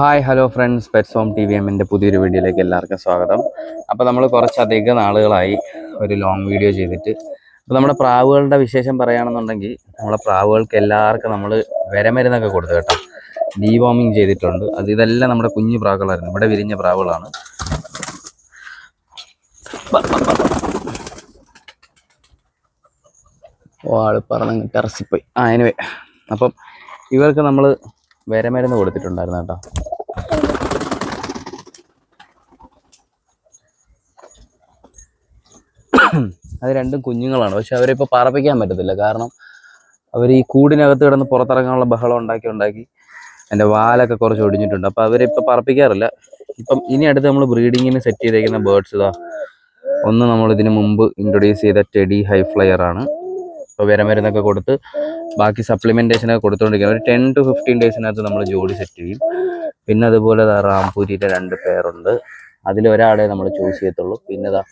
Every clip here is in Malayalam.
Hi hello friends pets home T V എമ്മിന്റെ പുതിയൊരു വീഡിയോയിലേക്ക് എല്ലാവർക്കും സ്വാഗതം. അപ്പോൾ നമ്മൾ കുറച്ചധികം നാളുകളായി ഒരു ലോങ് വീഡിയോ ചെയ്തിട്ട്. അപ്പോൾ നമ്മുടെ പ്രാവുകളുടെ വിശേഷം പറയുകയാണെന്നുണ്ടെങ്കിൽ നമ്മളെ പ്രാവുകൾക്ക് എല്ലാവർക്കും നമ്മൾ വിരമരുന്നൊക്കെ കൊടുത്തു കേട്ടോ. ഡീവോമിങ് ചെയ്തിട്ടുണ്ട്. അത് ഇതെല്ലാം നമ്മുടെ കുഞ്ഞു പ്രാവുകളായിരുന്നു. ഇവിടെ വിരിഞ്ഞ പ്രാവുകളാണ്. ഓ ആൾ പറഞ്ഞ് ടെറസിപ്പോയി ആ എനിവേ അപ്പം ഇവർക്ക് നമ്മൾ വിരമരുന്ന് കൊടുത്തിട്ടുണ്ടായിരുന്നു കേട്ടോ. അത് രണ്ടും കുഞ്ഞുങ്ങളാണ്. പക്ഷെ അവരെ ഇപ്പോൾ പാർപ്പിക്കാൻ പറ്റത്തില്ല. കാരണം അവർ ഈ കൂടിനകത്ത് കിടന്ന് പുറത്തിറങ്ങാനുള്ള ബഹളം ഉണ്ടാക്കി ഉണ്ടാക്കി എന്റെ വാലൊക്കെ കുറച്ച് ഒടിഞ്ഞിട്ടുണ്ട്. അപ്പോൾ അവരിപ്പോൾ പറപ്പിക്കാറില്ല. ഇപ്പം ഇനി അടുത്ത് നമ്മൾ ബ്രീഡിങ്ങിന് സെറ്റ് ചെയ്തേക്കുന്ന ബേർഡ്സ് ഇതാ. ഒന്ന് നമ്മൾ ഇതിന് മുമ്പ് ഇൻട്രൊഡ്യൂസ് ചെയ്ത ടെഡി ഹൈ ഫ്ലയർ ആണ്. ഇപ്പോൾ വിരമരുന്നൊക്കെ കൊടുത്ത് ബാക്കി സപ്ലിമെന്റേഷൻ ഒക്കെ കൊടുത്തുകൊണ്ടിരിക്കുന്നത് ഒരു ടെൻ ടു ഫിഫ്റ്റീൻ ഡേയ്സിനകത്ത് നമ്മൾ ജോഡി സെറ്റ് ചെയ്യും. പിന്നെ അതുപോലെ റാംപൂരിയുടെ രണ്ട് പേരുണ്ട് അതിലൊരാളെ നമ്മൾ ചൂസ് ചെയ്യത്തുള്ളൂ. പിന്നെ ദാ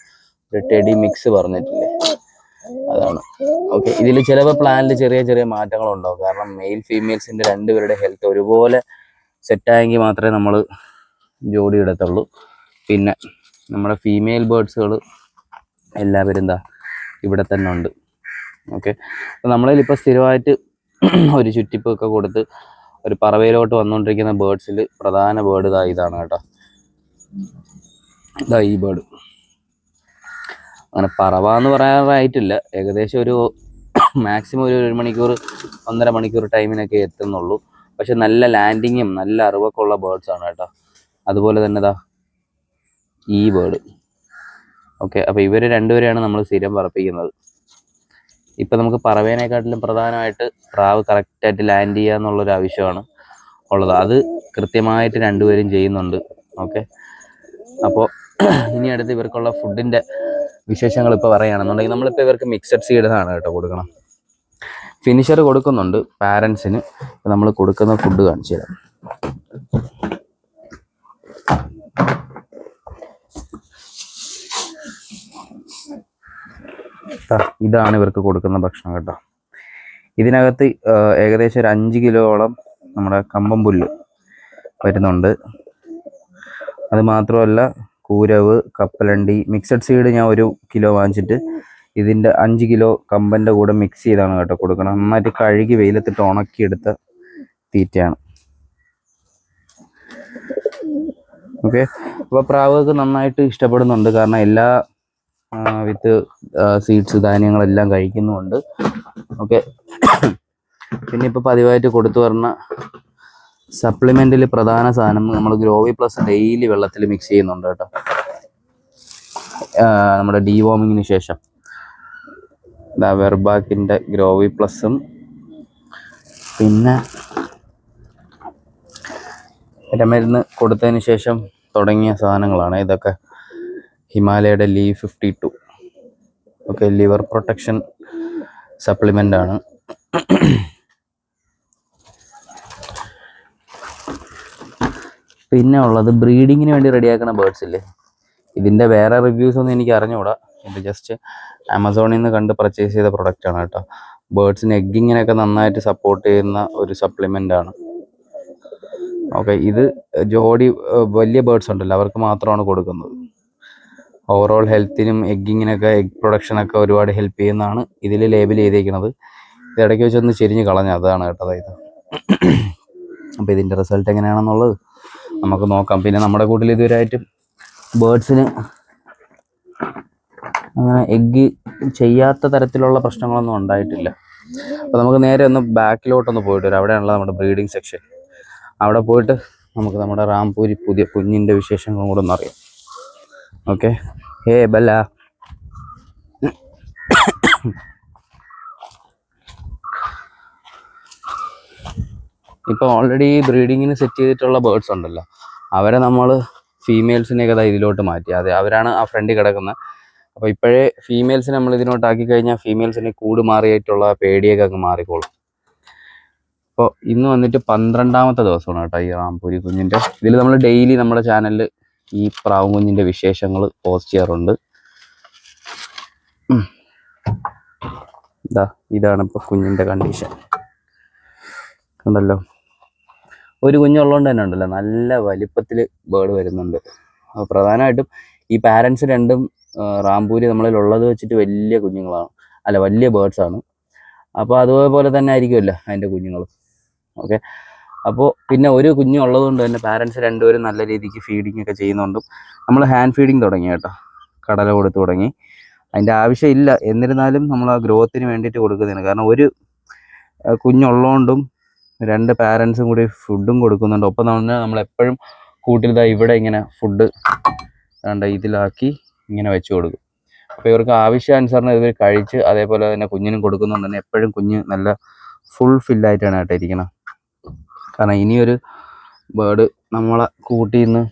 ഒരു ടെഡി മിക്സ് പറഞ്ഞിട്ടില്ലേ? അതാണ്. ഓക്കെ ഇതിൽ ചിലപ്പോൾ പ്ലാനിൽ ചെറിയ ചെറിയ മാറ്റങ്ങൾ ഉണ്ടാവും കാരണം മെയിൽ ഫീമെയിൽസിന്റെ രണ്ടുപേരുടെ ഹെൽത്ത് ഒരുപോലെ സെറ്റായെങ്കിൽ മാത്രമേ നമ്മൾ ജോഡി എടുത്തുള്ളൂ പിന്നെ നമ്മുടെ ഫീമെയിൽ ബേർഡ്സുകൾ എല്ലാവരും എന്താ ഇവിടെ തന്നെ ഉണ്ട്. ഓക്കെ നമ്മളിൽ ഇപ്പോൾ സ്ഥിരമായിട്ട് ഒരു ചുറ്റിപ്പൊക്കെ കൊടുത്ത് ഒരു പറവയിലോട്ട് വന്നുകൊണ്ടിരിക്കുന്ന ബേർഡ്സിൽ പ്രധാന ബേർഡ് ഇതാ ഇതാണ് കേട്ടോ. ഇതാ ഈ ബേർഡ് അങ്ങനെ പറവ എന്ന് പറയാറായിട്ടില്ല. ഏകദേശം ഒരു മാക്സിമം ഒരു ഒരു മണിക്കൂർ ഒന്നര മണിക്കൂർ ടൈമിനൊക്കെ എത്തുന്നുള്ളൂ. പക്ഷെ നല്ല ലാൻഡിങ്ങും നല്ല അറിവൊക്കെ ഉള്ള ബേർഡ്സ് ആണ് കേട്ടോ. അതുപോലെ തന്നെ ഇതാ ഈ ബേർഡ് ഓക്കെ അപ്പോൾ ഇവർ രണ്ടുപേരെയാണ് നമ്മൾ സ്ഥിരം പറപ്പിക്കുന്നത്. ഇപ്പം നമുക്ക് പറവേനേക്കാട്ടിലും പ്രധാനമായിട്ട് പ്രാവ് കറക്റ്റായിട്ട് ലാൻഡ് ചെയ്യുക എന്നുള്ളൊരു ആവശ്യമാണ് ഉള്ളത്. അത് കൃത്യമായിട്ട് രണ്ടുപേരും ചെയ്യുന്നുണ്ട്. ഓക്കെ അപ്പോൾ ഇനി അടുത്ത് ഇവർക്കുള്ള ഫുഡിന്റെ വിശേഷങ്ങൾ ഇപ്പോൾ പറയുകയാണെന്നുണ്ടെങ്കിൽ നമ്മളിപ്പോൾ ഇവർക്ക് മിക്സഡ് സീഡ് ആണ് കേട്ടോ കൊടുക്കണം. ഫിനിഷർ കൊടുക്കുന്നുണ്ട് പാരൻസിന് നമ്മൾ കൊടുക്കുന്ന ഫുഡ് കാണിച്ചു തരാം. ഇതാണ് ഇവർക്ക് കൊടുക്കുന്ന ഭക്ഷണം കേട്ടോ. ഇതിനകത്ത് ഏകദേശം ഒരു അഞ്ച് കിലോളം നമ്മുടെ കമ്പം പുല്ല് വരുന്നുണ്ട്. അത് മാത്രമല്ല കൂരവ് കപ്പലണ്ടി മിക്സഡ് സീഡ് ഞാൻ ഒരു കിലോ വാങ്ങിച്ചിട്ട് ഇതിന്റെ അഞ്ച് കിലോ കമ്പന്റെ കൂടെ മിക്സ് ചെയ്താണ് കേട്ടോ കൊടുക്കണം നന്നായിട്ട് കഴുകി വെയിലത്തിട്ട് ഉണക്കിയെടുത്ത തീറ്റയാണ്. ഓക്കെ അപ്പോൾ പ്രാവുകൾക്ക് നന്നായിട്ട് ഇഷ്ടപ്പെടുന്നുണ്ട്. കാരണം എല്ലാ വിത്ത് സീഡ്സ് ധാന്യങ്ങളെല്ലാം കഴിക്കുന്നുമുണ്ട്. ഓക്കെ പിന്നെ ഇപ്പോൾ പതിവായിട്ട് കൊടുത്തു വരുന്ന സപ്ലിമെന്റിൽ പ്രധാന സാധനം നമ്മൾ ഗ്രോവി പ്ലസ് ഡെയിലി വെള്ളത്തിൽ മിക്സ് ചെയ്യുന്നുണ്ട് കേട്ടോ. നമ്മുടെ ഡീവോമിങ്ങിന് ശേഷം. വെർബാക്കിന്റെ ഗ്രോവി പ്ലസും. പിന്നെ ഇടമരുന്ന് കൊടുത്തതിന് ശേഷം തുടങ്ങിയ സാധനങ്ങളാണ് ഇതൊക്കെ. ഹിമാലയയുടെ Liv fifty two okay liver protection supplement പിന്നെ ഉള്ളത് ബ്രീഡിങ്ങിന് വേണ്ടി റെഡിയാക്കുന്ന ബേർഡ്സ് ഇല്ലേ? ഇതിന്റെ വേറെ റിവ്യൂസ് ഒന്നും എനിക്ക് അറിഞ്ഞുകൂടാ. ഇത് ജസ്റ്റ് ആമസോണിൽ നിന്ന് കണ്ട് പർച്ചേസ് ചെയ്ത പ്രൊഡക്റ്റാണ് കേട്ടോ. ബേർഡ്സിന് എഗ്ഗിങ്ങിനൊക്കെ നന്നായിട്ട് സപ്പോർട്ട് ചെയ്യുന്ന ഒരു സപ്ലിമെന്റ് ആണ്. ഓക്കെ ഇത് ജോഡി വലിയ ബേർഡ്സ് ഉണ്ടല്ലോ. അവർക്ക് മാത്രമാണ് കൊടുക്കുന്നത്. ഓവറോൾ ഹെൽത്തിനും എഗ്ഗിങ്ങിനൊക്കെ എഗ് പ്രൊഡക്ഷനൊക്കെ ഒരുപാട് ഹെൽപ്പ് ചെയ്യുന്നതാണ് ഇതിൽ ലേബിൾ ചെയ്തേക്കുന്നത് ഇത് ഇടയ്ക്ക് വെച്ചൊന്ന് ചെരിഞ്ഞ് കളഞ്ഞ അതാണ് കേട്ടോ അതായത് അപ്പോൾ ഇതിന്റെ റിസൾട്ട് എങ്ങനെയാണെന്നുള്ളത് നമുക്ക് നോക്കാം. പിന്നെ നമ്മുടെ കൂട്ടിൽ ഇതുവരെയായിട്ടും ബേർഡ്സിന് അങ്ങനെ എഗ്ഗ് ചെയ്യാത്ത തരത്തിലുള്ള പ്രശ്നങ്ങളൊന്നും ഉണ്ടായിട്ടില്ല. അപ്പോൾ നമുക്ക് നേരെ ഒന്ന് ബാക്കിലോട്ടൊന്ന് പോയിട്ട് വരാം. അവിടെയാണല്ലോ നമ്മുടെ ബ്രീഡിംഗ് സെക്ഷൻ. അവിടെ പോയിട്ട് നമുക്ക് നമ്മുടെ റാംപൂരി പുതിയ കുഞ്ഞിന്റെ വിശേഷങ്ങളും കൂടെ ഒന്ന് അറിയാം. ഓക്കെ. ഹേ ബല്ല. ഇപ്പോൾ ഓൾറെഡി ബ്രീഡിങ്ങിന് സെറ്റ് ചെയ്തിട്ടുള്ള ബേർഡ്സ് ഉണ്ടല്ലോ. അവരെ നമ്മൾ ഫീമെയിൽസിനെയൊക്കെ ഇതിലോട്ട് മാറ്റി. അതെ അവരാണ് ആ ഫ്രണ്ടിൽ കിടക്കുന്നത് അപ്പോൾ ഇപ്പോഴേ ഫീമെയിൽസിനെ നമ്മൾ ഇതിനോട്ടാക്കി കഴിഞ്ഞാൽ ഫീമെയിൽസിനെ കൂട് മാറിയിട്ടുള്ള പേടിയൊക്കെ അങ്ങ് മാറിക്കോളും. അപ്പോൾ ഇന്ന് വന്നിട്ട് പന്ത്രണ്ടാമത്തെ ദിവസമാണ് കേട്ടോ ഈ റാംപൂരി കുഞ്ഞിന്റെ ഇതിൽ നമ്മൾ ഡെയിലി നമ്മുടെ ചാനലിൽ ഈ പ്രാവും കുഞ്ഞിന്റെ വിശേഷങ്ങൾ പോസ്റ്റ് ചെയ്യാറുണ്ട്. ഇതാ ഇതാണ് ഇപ്പോൾ കുഞ്ഞിന്റെ കണ്ടീഷൻ കണ്ടല്ലോ? ഒരു കുഞ്ഞുള്ളതുകൊണ്ട് തന്നെ ഉണ്ടല്ലോ. നല്ല വലിപ്പത്തിൽ ബേർഡ് വരുന്നുണ്ട്. അപ്പോൾ പ്രധാനമായിട്ടും ഈ പാരൻസ് രണ്ടും റാംപൂരി നമ്മളിൽ ഉള്ളത് വെച്ചിട്ട് വലിയ കുഞ്ഞുങ്ങളാണ്. അല്ല വലിയ ബേർഡ്സ് ആണ്. അപ്പോൾ അതുപോലെ തന്നെ ആയിരിക്കുമല്ലോ അതിന്റെ കുഞ്ഞുങ്ങൾ ഓക്കെ? അപ്പോൾ പിന്നെ ഒരു കുഞ്ഞു ഉള്ളതുകൊണ്ട് തന്നെ പാരൻസ് രണ്ടുപേരും നല്ല രീതിക്ക് ഫീഡിങ് ഒക്കെ ചെയ്യുന്നുണ്ടും. നമ്മൾ ഹാൻഡ് ഫീഡിങ് തുടങ്ങി കേട്ടോ. കടല കൊടുത്ത് തുടങ്ങി. അതിന്റെ ആവശ്യമില്ല. എന്നിരുന്നാലും നമ്മൾ ആ ഗ്രോത്തിന് വേണ്ടിയിട്ട് കൊടുക്കുന്നതാണ് കാരണം ഒരു കുഞ്ഞുള്ളതുകൊണ്ടും രണ്ട് പാരൻസും കൂടി ഫുഡും കൊടുക്കുന്നുണ്ട്. ഒപ്പം തന്നെ നമ്മൾ എപ്പോഴും കൂട്ടിൽ ദാ ഇവിടെ ഇങ്ങനെ ഫുഡ് വേണ്ട ഇതിലാക്കി ഇങ്ങനെ വെച്ച് കൊടുക്കും. അപ്പോൾ ഇവർക്ക് ആവശ്യാനുസരണം ഇവർ കഴിച്ച് അതേപോലെ തന്നെ കുഞ്ഞിനും കൊടുക്കുന്നുണ്ട്. തന്നെ എപ്പോഴും കുഞ്ഞ് നല്ല ഫുൾ ഫില്ലായിട്ടാണ് കേട്ടോ ഇരിക്കണം. കാരണം ഇനിയൊരു ബേർഡ് നമ്മളെ കൂട്ടിൽ നിന്ന്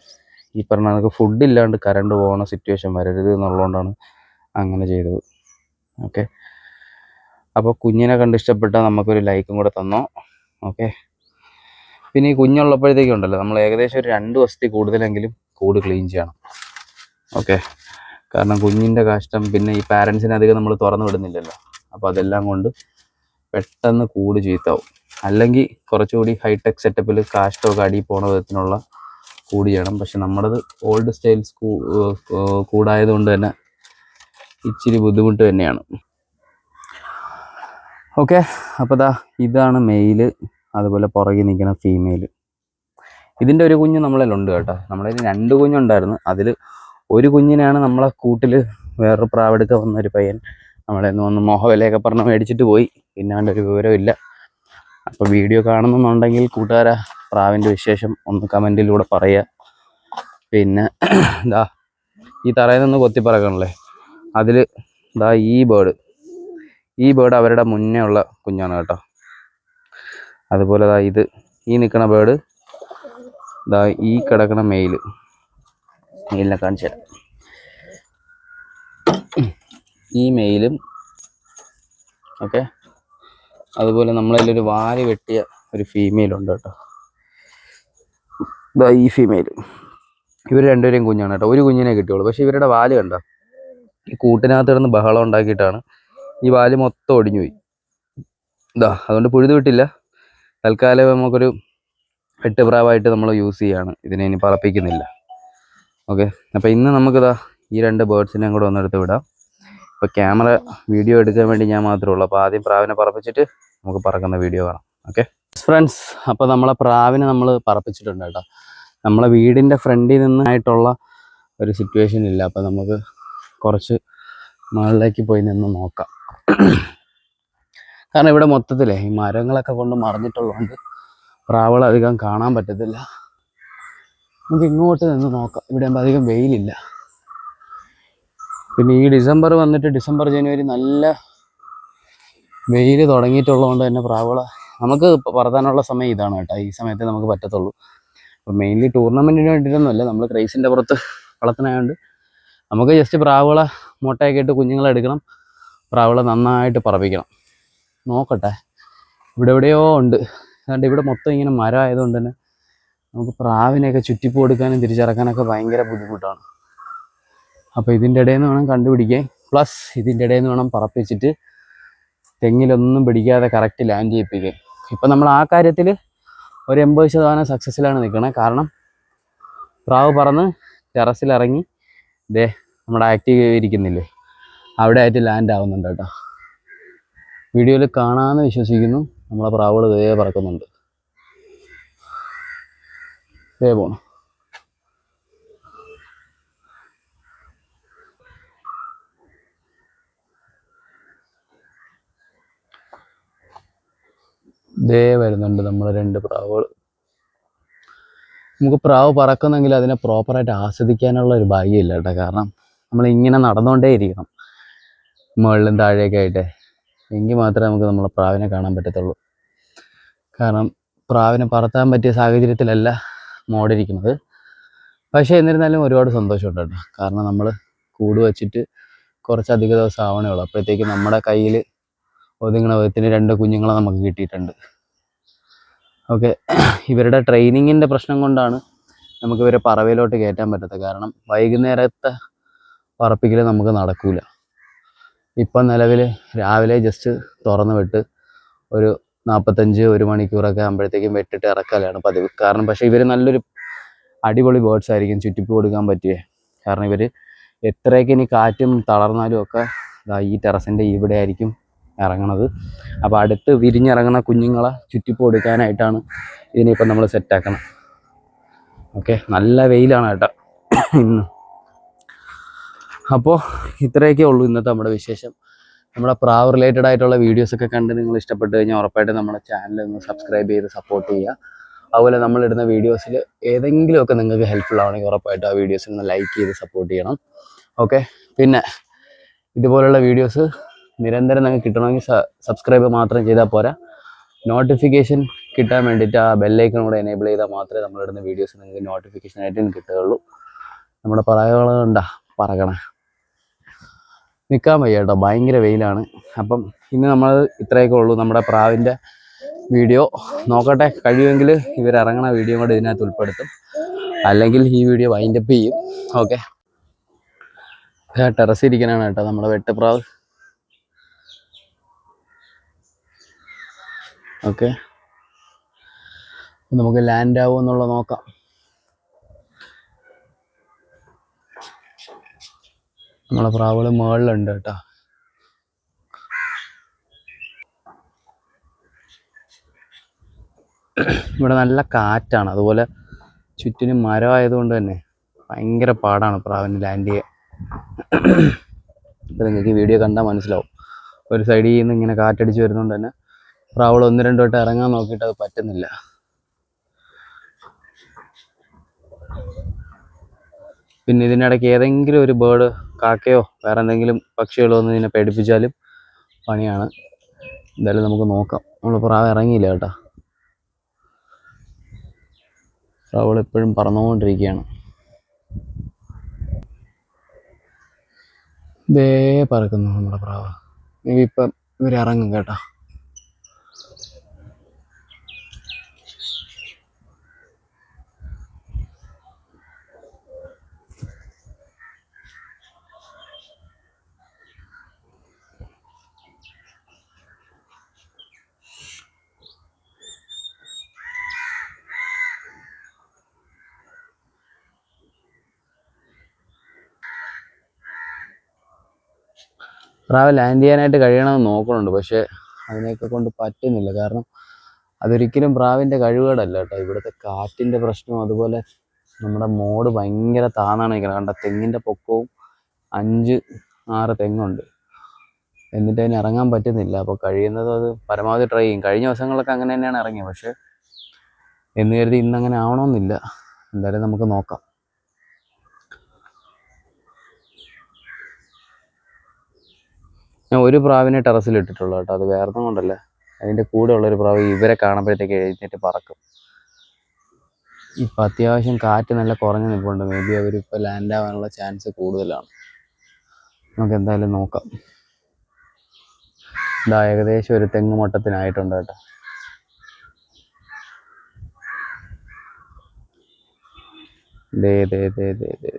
ഈ പറഞ്ഞ നമുക്ക് ഫുഡ് ഇല്ലാണ്ട് കറണ്ട് പോകുന്ന സിറ്റുവേഷൻ വരരുത് എന്നുള്ളതുകൊണ്ടാണ് അങ്ങനെ ചെയ്തത്. ഓക്കെ അപ്പോൾ കുഞ്ഞിനെ കണ്ട് ഇഷ്ടപ്പെട്ടാൽ നമുക്കൊരു ലൈക്കും കൂടെ തന്നോ? ഓക്കെ. പിന്നെ ഈ കുഞ്ഞുള്ളപ്പോഴത്തേക്കും ഉണ്ടല്ലോ നമ്മൾ ഏകദേശം ഒരു രണ്ട് ദിവസത്തിൽ കൂടുതലെങ്കിലും കൂട് ക്ലീൻ ചെയ്യണം. ഓക്കെ. കാരണം കുഞ്ഞിന്റെ കാഷ്ടം പിന്നെ ഈ പാരൻസിനെ അധികം നമ്മൾ തുറന്നു വിടുന്നില്ലല്ലോ. അപ്പോൾ അതെല്ലാം കൊണ്ട് പെട്ടെന്ന് കൂട് ചീത്താവും അല്ലെങ്കിൽ കുറച്ചുകൂടി ഹൈടെക് സെറ്റപ്പിൽ കാഷ്ടമൊക്കെ അടി പോണ വിധത്തിനുള്ള കൂട് ചെയ്യണം. പക്ഷെ നമ്മുടേത് ഓൾഡ് സ്റ്റൈൽസ് കൂടായതുകൊണ്ട് തന്നെ ഇച്ചിരി ബുദ്ധിമുട്ട് തന്നെയാണ്. ഓക്കെ അപ്പോൾ ദാ ഇതാണ് മെയിൽ അതുപോലെ പുറകിൽ നിൽക്കുന്ന ഫീമെയിൽ ഇതിന്റെ ഒരു കുഞ്ഞ് നമ്മളിലുണ്ട് കേട്ടോ. നമ്മളതിൽ രണ്ട് കുഞ്ഞുണ്ടായിരുന്നു. അതിൽ ഒരു കുഞ്ഞിനാണ് നമ്മളെ കൂട്ടിൽ വേറൊരു പ്രാവെടുക്ക വന്ന ഒരു പയ്യൻ. നമ്മളെ നിന്ന് വന്ന് മോഹവിലയൊക്കെ പറഞ്ഞ് മേടിച്ചിട്ട് പോയി. പിന്നെ അവന്റെ ഒരു വിവരമില്ല അപ്പോൾ വീഡിയോ കാണുന്നുണ്ടെങ്കിൽ കൂട്ടുകാരാ പ്രാവിന്റെ വിശേഷം ഒന്ന് കമന്റിലൂടെ പറയുക. പിന്നെ ഇതാ ഈ തറയിൽ നിന്ന് കൊത്തിപ്പറക്കണല്ലേ അതിൽ ഇതാ ഈ ബേർഡ് ഈ ബേർഡ് അവരുടെ മുന്നേ ഉള്ള കുഞ്ഞാണ് കേട്ടോ. അതുപോലെ ദാ ഇത് ഈ നിൽക്കുന്ന ബേർഡ് ദാ ഈ കിടക്കണ മെയിൽ മെയിലിനെ കാണിച്ചു തരാം. ഈ മെയിലും ഓക്കെ അതുപോലെ നമ്മളതിലൊരു വാരി വെട്ടിയ ഒരു ഫീമെയിൽ ഉണ്ട് കേട്ടോ. ദാ ഈ ഫീമെയിൽ ഇവർ രണ്ടുപേരെയും കുഞ്ഞാണ് കേട്ടോ. ഒരു കുഞ്ഞിനെ കിട്ടിയുള്ളൂ. പക്ഷേ ഇവരുടെ വാൽ കണ്ടോ? ഈ കൂട്ടിനകത്ത് കിടന്ന് ബഹളം ഉണ്ടാക്കിയിട്ടാണ് ഈ വാൽ മൊത്തം ഒടിഞ്ഞു പോയി ഇതാ അതുകൊണ്ട് പുഴുതു വിട്ടില്ല. തൽക്കാലം നമുക്കൊരു എട്ട് പ്രാവായിട്ട് നമ്മൾ യൂസ് ചെയ്യാണ്. ഇതിനെ ഇനി പറപ്പിക്കുന്നില്ല. ഓക്കെ അപ്പോൾ ഇന്ന് നമുക്കിതാ ഈ രണ്ട് ബേർഡ്സിനെയും കൂടെ ഒന്നെടുത്ത് വിടാം. ഇപ്പോൾ ക്യാമറ വീഡിയോ എടുക്കാൻ വേണ്ടി ഞാൻ മാത്രമേ ഉള്ളൂ. അപ്പോൾ ആദ്യം പ്രാവിനെ പറപ്പിച്ചിട്ട് നമുക്ക് പറക്കുന്ന വീഡിയോ കാണാം. ഓക്കെ? ഫ്രണ്ട്സ് അപ്പോൾ നമ്മളെ പ്രാവിനെ നമ്മൾ പറപ്പിച്ചിട്ടുണ്ട് കേട്ടോ. നമ്മളെ വീടിന്റെ ഫ്രണ്ടിൽ നിന്നായിട്ടുള്ള ഒരു സിറ്റുവേഷൻ ഇല്ല. അപ്പോൾ നമുക്ക് കുറച്ച് മുകളിലേക്ക് പോയി നിന്ന് നോക്കാം. കാരണം ഇവിടെ മൊത്തത്തിലേ ഈ മരങ്ങളൊക്കെ കൊണ്ട് മറിഞ്ഞിട്ടുള്ളതുകൊണ്ട് പ്രാവുകൾ അധികം കാണാൻ പറ്റത്തില്ല. നമുക്ക് ഇങ്ങോട്ട് നിന്ന് നോക്കാം. ഇവിടെ അധികം വെയിലില്ല. പിന്നെ ഈ ഡിസംബർ വന്നിട്ട് ഡിസംബർ ജനുവരി നല്ല വെയിൽ തുടങ്ങിയിട്ടുള്ളതുകൊണ്ട് തന്നെ പ്രാവുകളെ നമുക്ക് പറത്താനുള്ള സമയം ഇതാണ് കേട്ടോ. ഈ സമയത്ത് നമുക്ക് പറ്റത്തുള്ളൂ. അപ്പം മെയിൻലി ടൂർണമെന്റിന് വേണ്ടിയിട്ടൊന്നുമല്ല. നമ്മൾ ക്രൈസിന്റെ പുറത്ത് വളർത്തണായതുകൊണ്ട് നമുക്ക് ജസ്റ്റ് പ്രാവുകളെ മുട്ടയൊക്കെ ഇട്ട് കുഞ്ഞുങ്ങളെ എടുക്കണം. പ്രാവുകളെ നന്നായിട്ട് പറപ്പിക്കണം. നോക്കട്ടെ. ഇവിടെ എവിടെയോ ഉണ്ട്. അതുകൊണ്ട് ഇവിടെ മൊത്തം ഇങ്ങനെ മരം ആയതുകൊണ്ട് തന്നെ നമുക്ക് പ്രാവിനെയൊക്കെ ചുറ്റിപ്പോ കൊടുക്കാനും തിരിച്ചിറക്കാനൊക്കെ ഭയങ്കര ബുദ്ധിമുട്ടാണ്. അപ്പോൾ ഇതിന്റെ ഇടയിൽ നിന്ന് വേണം കണ്ടുപിടിക്കാൻ. പ്ലസ് ഇതിന്റെ ഇടയിൽ നിന്ന് വേണം പറപ്പിച്ചിട്ട് തെങ്ങിലൊന്നും പിടിക്കാതെ കറക്റ്റ് ലാൻഡ് ചെയ്യിപ്പിക്കാൻ. ഇപ്പം നമ്മൾ ആ കാര്യത്തിൽ ഒരു എൺപത് ശതമാനം സക്സസ്സിലാണ് നിൽക്കണത് കാരണം പ്രാവ് പറന്ന് ടെറസിലിറങ്ങി ദേ നമ്മുടെ ആക്റ്റീവ് ഇരിക്കുന്നില്ലേ? അവിടെ ആയിട്ട് ലാൻഡ് ആവുന്നുണ്ട് കേട്ടോ. വീഡിയോയിൽ കാണാമെന്ന് വിശ്വസിക്കുന്നു. നമ്മളെ പ്രാവുകൾ ഇതേ പറക്കുന്നുണ്ട്. ഇതേ പോണം. ദേ വരുന്നുണ്ട് നമ്മളെ രണ്ട് പ്രാവുകൾ. നമുക്ക് പ്രാവ് പറക്കുന്നെങ്കിൽ അതിനെ പ്രോപ്പറായിട്ട് ആസ്വദിക്കാനുള്ള ഒരു ഭാഗ്യമില്ല കേട്ടോ. കാരണം നമ്മൾ ഇങ്ങനെ നടന്നുകൊണ്ടേ ഇരിക്കണം. മുകളിലും താഴെയൊക്കെ ആയിട്ട്. എങ്കിൽ മാത്രമേ നമുക്ക് നമ്മളെ പ്രാവിനെ കാണാൻ പറ്റത്തുള്ളൂ. കാരണം പ്രാവിനെ പറത്താൻ പറ്റിയ സാഹചര്യത്തിലല്ല മോടിരിക്കുന്നത് പക്ഷേ എന്നിരുന്നാലും ഒരുപാട് സന്തോഷമുണ്ട് കേട്ടോ. കാരണം നമ്മൾ കൂട് വെച്ചിട്ട് കുറച്ചധിക ദിവസം ആവണേ ഉള്ളൂ. അപ്പോഴത്തേക്കും നമ്മുടെ കയ്യിൽ ഒതുങ്ങണ വിധത്തിന് രണ്ട് കുഞ്ഞുങ്ങളെ നമുക്ക് കിട്ടിയിട്ടുണ്ട്. ഓക്കെ. ഇവരുടെ ട്രെയിനിങ്ങിന്റെ പ്രശ്നം കൊണ്ടാണ് നമുക്ക് ഇവരെ പറവയിലോട്ട് കയറ്റാൻ പറ്റാത്തത് കാരണം വൈകുന്നേരത്തെ പറപ്പിക്കൽ നമുക്ക് നടക്കൂല. ഇപ്പം നിലവിൽ രാവിലെ ജസ്റ്റ് തുറന്ന് വിട്ട് ഒരു നാൽപ്പത്തഞ്ച് ഒരു മണിക്കൂറൊക്കെ ആകുമ്പോഴത്തേക്കും വെട്ടിട്ട് ഇറക്കലാണ് പതിവ്. കാരണം പക്ഷേ ഇവർ നല്ലൊരു അടിപൊളി ബേർഡ്സ് ആയിരിക്കും. ചുറ്റിപ്പ് കൊടുക്കാൻ പറ്റിയേ. കാരണം ഇവർ എത്രയൊക്കെ ഇനി കാറ്റും തളർന്നാലും ഒക്കെ ഈ ടെറസിന്റെ ഇവിടെ ആയിരിക്കും ഇറങ്ങണത്. അപ്പോൾ അടുത്ത് വിരിഞ്ഞിറങ്ങുന്ന കുഞ്ഞുങ്ങളെ ചുറ്റിപ്പ് കൊടുക്കാനായിട്ടാണ് ഇതിനിപ്പം നമ്മൾ സെറ്റാക്കണം ഓക്കെ നല്ല വെയിലാണ് കേട്ടോ. ഇന്ന്. അപ്പോൾ ഇത്രയൊക്കെ ഉള്ളൂ ഇന്നത്തെ നമ്മുടെ വിശേഷം. നമ്മുടെ പ്രാവ് റിലേറ്റഡ് ആയിട്ടുള്ള വീഡിയോസൊക്കെ കണ്ട് നിങ്ങൾ ഇഷ്ടപ്പെട്ട് കഴിഞ്ഞാൽ ഉറപ്പായിട്ടും നമ്മുടെ ചാനൽ ഒന്ന് സബ്സ്ക്രൈബ് ചെയ്ത് സപ്പോർട്ട് ചെയ്യുക. അതുപോലെ നമ്മളിടുന്ന വീഡിയോസിൽ ഏതെങ്കിലുമൊക്കെ നിങ്ങൾക്ക് ഹെൽപ്ഫുൾ ആവണമെങ്കിൽ ഉറപ്പായിട്ട് ആ വീഡിയോസിൽ ഒന്ന് ലൈക്ക് ചെയ്ത് സപ്പോർട്ട് ചെയ്യണം. ഓക്കെ പിന്നെ ഇതുപോലുള്ള വീഡിയോസ് നിരന്തരം നിങ്ങൾക്ക് കിട്ടണമെങ്കിൽ സബ്സ്ക്രൈബ് മാത്രം ചെയ്താൽ പോരാ. നോട്ടിഫിക്കേഷൻ കിട്ടാൻ വേണ്ടിയിട്ട് ആ ബെല്ലൈക്കൺ കൂടെ എനേബിൾ ചെയ്താൽ മാത്രമേ നമ്മളിടുന്ന വീഡിയോസ് നിങ്ങൾക്ക് നോട്ടിഫിക്കേഷൻ ആയിട്ട് കിട്ടുകയുള്ളൂ. നമ്മുടെ പറകൾ ഉണ്ടാ പറകണേ നിൽക്കാൻ വയ്യ കേട്ടോ ഭയങ്കര വെയിലാണ്. അപ്പം ഇന്ന് നമ്മൾ ഇത്രയൊക്കെ ഉള്ളൂ. നമ്മുടെ പ്രാവിന്റെ വീഡിയോ നോക്കട്ടെ കഴിയുമെങ്കിൽ ഇവരിറങ്ങണ വീഡിയോ കൂടെ ഇതിനകത്ത് ഉൾപ്പെടുത്തും. അല്ലെങ്കിൽ ഈ വീഡിയോ വൈൻഡപ്പ് ചെയ്യും. ഓക്കെ ടെറസ് ഇരിക്കാനാണ് കേട്ടോ നമ്മുടെ വെട്ടപ്രാവ്. ഓക്കെ. നമുക്ക് ലാൻഡ് ആവോ എന്നുള്ളത് നോക്കാം. നമ്മളെ പ്രാവൾ മുകളിലുണ്ട് കേട്ടോ. ഇവിടെ നല്ല കാറ്റാണ്. അതുപോലെ ചുറ്റിനും മരം ആയതുകൊണ്ട് തന്നെ ഭയങ്കര പാടാണ് പ്രാവിന് ലാൻഡ് ചെയ്യാൻ. ഇപ്പം നിങ്ങൾക്ക് വീഡിയോ കണ്ടാൽ മനസ്സിലാവും. ഒരു സൈഡിൽ നിന്ന് ഇങ്ങനെ കാറ്റടിച്ച് വരുന്നതുകൊണ്ട് തന്നെ പ്രാവുകൾ ഒന്ന് രണ്ടു വട്ടം ഇറങ്ങാൻ നോക്കിയിട്ട് അത് പറ്റുന്നില്ല. പിന്നെ ഇതിനിടയ്ക്ക് ഏതെങ്കിലും ഒരു ബേർഡ് കാക്കയോ വേറെ എന്തെങ്കിലും പക്ഷികളോ ഒന്ന് ഇതിനെ പേടിപ്പിച്ചാലും പണിയാണ്. എന്തായാലും നമുക്ക് നോക്കാം. നമ്മൾ പ്രാവ് ഇറങ്ങിയില്ല കേട്ടോ. പ്രാവുകൾ എപ്പോഴും പറന്നുകൊണ്ടിരിക്കുകയാണ്. ദേ പറക്കുന്നു നമ്മുടെ പ്രാവ് ഇപ്പം ഇപ്പം ഇവരിറങ്ങും കേട്ടോ. പ്രാവ് ലാൻഡ് ചെയ്യാനായിട്ട് കഴിയണമെന്ന് നോക്കുന്നുണ്ട് പക്ഷേ അതിനെയൊക്കെ കൊണ്ട് പറ്റുന്നില്ല. കാരണം അതൊരിക്കലും പ്രാവിന്റെ കഴിവുകേടല്ല കേട്ടോ. ഇവിടുത്തെ കാറ്റിന്റെ പ്രശ്നവും അതുപോലെ നമ്മുടെ മോഡ് ഭയങ്കര താന്നാണ് നിൽക്കുന്നത് കണ്ട തെങ്ങിന്റെ പൊക്കവും അഞ്ച് ആറ് തെങ്ങുണ്ട്. എന്നിട്ട് അതിന് ഇറങ്ങാൻ പറ്റുന്നില്ല. അപ്പോൾ കഴിയുന്നത് അത് പരമാവധി ട്രൈ ചെയ്യും. കഴിഞ്ഞ ദിവസങ്ങളിലൊക്കെ അങ്ങനെ തന്നെയാണ് ഇറങ്ങിയത്. പക്ഷേ എന്ന് കരുതി ഇന്നങ്ങനെ ആവണമെന്നില്ല. എന്തായാലും നമുക്ക് നോക്കാം. ഞാൻ ഒരു പ്രാവിനെ ടെറസിൽ ഇട്ടിട്ടുള്ളൂ കേട്ടോ. അത് വേറെ കൊണ്ടല്ല. അതിന്റെ കൂടെ ഉള്ള ഒരു പ്രാവ് ഇവരെ കാണുമ്പോഴത്തേക്ക് എഴുന്നേറ്റ് പറക്കും. ഇപ്പം അത്യാവശ്യം കാറ്റ് നല്ല കുറഞ്ഞു നിൽപ്പുണ്ട് മേ ബി അവരിപ്പോൾ ലാൻഡ് ആവാനുള്ള ചാൻസ് കൂടുതലാണ്. നമുക്ക് എന്തായാലും നോക്കാം. ഇതാ ഏകദേശം ഒരു തെങ്ങ് മട്ടത്തിനായിട്ടുണ്ട് കേട്ടോ. ദേ ദേ ദേ ദേ ദേ.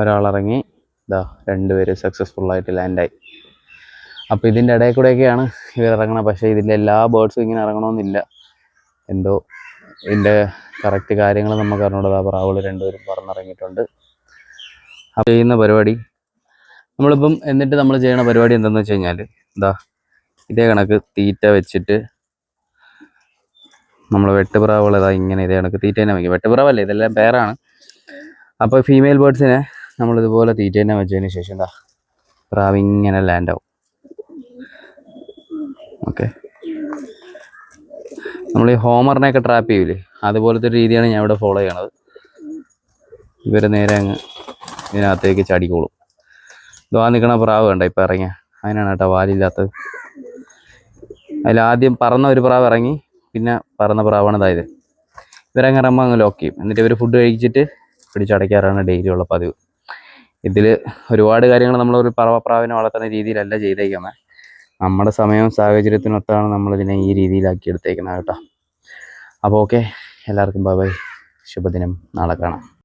ഒരാളിറങ്ങി ഇതാ രണ്ടുപേര് സക്സസ്ഫുൾ ആയിട്ട് ലാൻഡായി അപ്പോൾ ഇതിന്റെ ഇടയിൽ കൂടെയൊക്കെയാണ് ഇവർ ഇറങ്ങണത്. പക്ഷേ ഇതിന്റെ എല്ലാ ബേർഡ്സും ഇങ്ങനെ ഇറങ്ങണമെന്നില്ല എന്തോ ഇതിന്റെ കറക്റ്റ് കാര്യങ്ങൾ നമുക്ക് അറിഞ്ഞൂടാ പ്രാവുകൾ രണ്ടുപേരും പറന്നിറങ്ങിയിട്ടുണ്ട്. അപ്പോൾ ചെയ്യുന്ന പരിപാടി നമ്മളിപ്പം എന്നിട്ട് നമ്മൾ ചെയ്യണ പരിപാടി എന്തെന്ന് വെച്ച് കഴിഞ്ഞാൽ എന്താ ഇതേ കണക്ക് തീറ്റ വെച്ചിട്ട് നമ്മൾ വെട്ടുപ്രാവുകൾ ഇതാ ഇങ്ങനെ ഇതേ കണക്ക് തീറ്റ തന്നെ വയ്ക്കും. വെട്ടുപ്രാവല്ലേ? ഇതെല്ലാം പേരാണ് അപ്പോൾ ഫീമെയിൽ ബേർഡ്സിനെ നമ്മളിതുപോലെ തന്നെ വെച്ചതിന് ശേഷം എന്താ പ്രാവ് ഇങ്ങനെ ലാൻഡ് ആവും. ഓക്കെ നമ്മൾ ഈ ഹോമറിനെയൊക്കെ ട്രാപ്പ് ചെയ്യൂലേ? അതുപോലത്തെ ഒരു രീതിയാണ് ഞാൻ ഇവിടെ ഫോളോ ചെയ്യണത്. ഇവർ നേരെ അങ്ങ് ഇതിനകത്തേക്ക് ചാടിക്കോളും. ഇതാ നിൽക്കണ പ്രാവ് വേണ്ട ഇപ്പം ഇറങ്ങിയ. അതിനാണ് കേട്ടോ വാലില്ലാത്തത് അതിലാദ്യം പറന്ന ഒരു പ്രാവ് ഇറങ്ങി പിന്നെ പറന്ന പ്രാവാണ് ഇതായത് ഇവരങ്ങ് ഇറങ്ങുമ്പോൾ അങ്ങ് ലോക്ക് ചെയ്യും. എന്നിട്ട് ഇവർ ഫുഡ് കഴിച്ചിട്ട് പിടിച്ചടയ്ക്കാറാണ് ഡെയിലി ഉള്ള പതിവ്. ഇതിൽ ഒരുപാട് കാര്യങ്ങൾ നമ്മൾ ഒരു പറവപ്രാവിനെ വളർത്തുന്ന രീതിയിലല്ല ചെയ്തേക്കുന്നത് നമ്മുടെ സമയവും സാഹചര്യത്തിനൊത്താണ് നമ്മളിതിനെ ഈ രീതിയിലാക്കി എടുത്തേക്കുന്നത് കേട്ടോ. അപ്പോൾ ഓക്കെ എല്ലാവർക്കും ബൈ ബൈ ശുഭദിനം. നാളെ കാണാം.